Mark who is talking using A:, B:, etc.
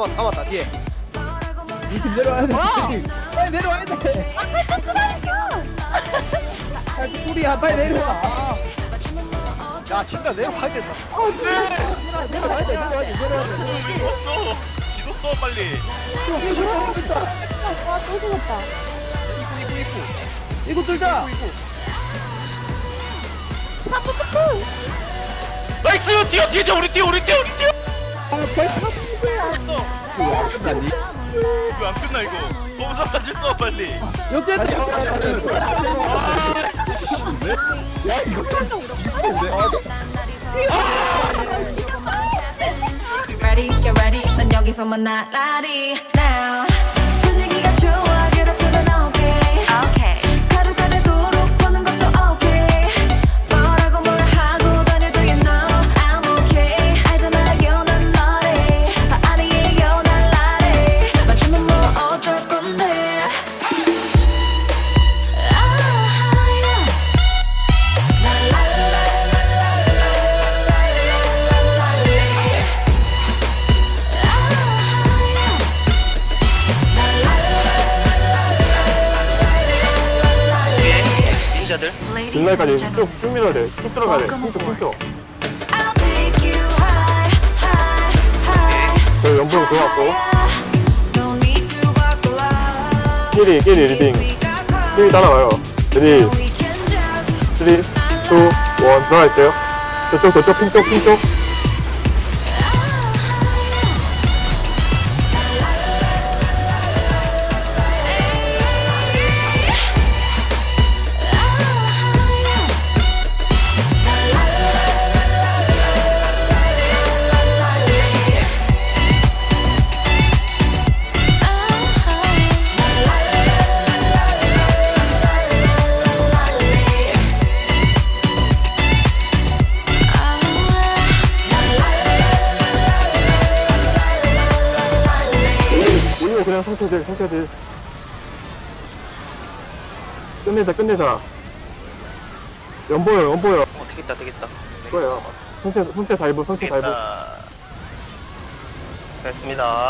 A: 잡았, 잡았다, 뒤에.
B: 내려와야 돼. 빨리 내려와야 돼. 빨리 뿌리야 빨리 내려와. 아,
A: 야, 진짜 내려가야 된다.
B: 내려와야 돼 내려와야 돼 내려와야 돼.
C: 왜 죽었어? 지도 써 빨리.
D: 와또 죽었다.
A: 이꾸, 이꾸, 이꾸.
B: 이거 뚫자.
C: 나이스 뛰어 뛰어 뛰어 우리 뛰어 우리 뛰어 우리 뛰어.
B: 끝났니?
C: 왜안 끝나 이거? 범사 가질 써 빨리.
B: 여기
A: 다시,
B: 뚫자.
A: 다시, 다시. 야, 이거
E: Ready, get ready. 난 여기서 만 나란히 now.
C: 닌자들.
F: 뒷날까지 쭉, 쭉 밀어야 돼. 쭉 들어가야 돼. 쭉, 쭉, 쭉.
E: I'll take you high, high, high.
F: 저 연봉 들어왔고. 끼리, 끼리 리딩. 끼리 따라와요. 레디,
E: just
F: 3, 2, 1. 들어가 있어요. 저쪽, 저쪽, 핀 쪽, 핀 쪽. 올리고 그냥 상처들, 상처들. 끝내자, 끝내자. 연보여, 연보여.
C: 어 되겠다 되겠다.
F: 그거야. 상체, 상체 다이브, 상체 다이브.
C: 되겠다. 됐습니다.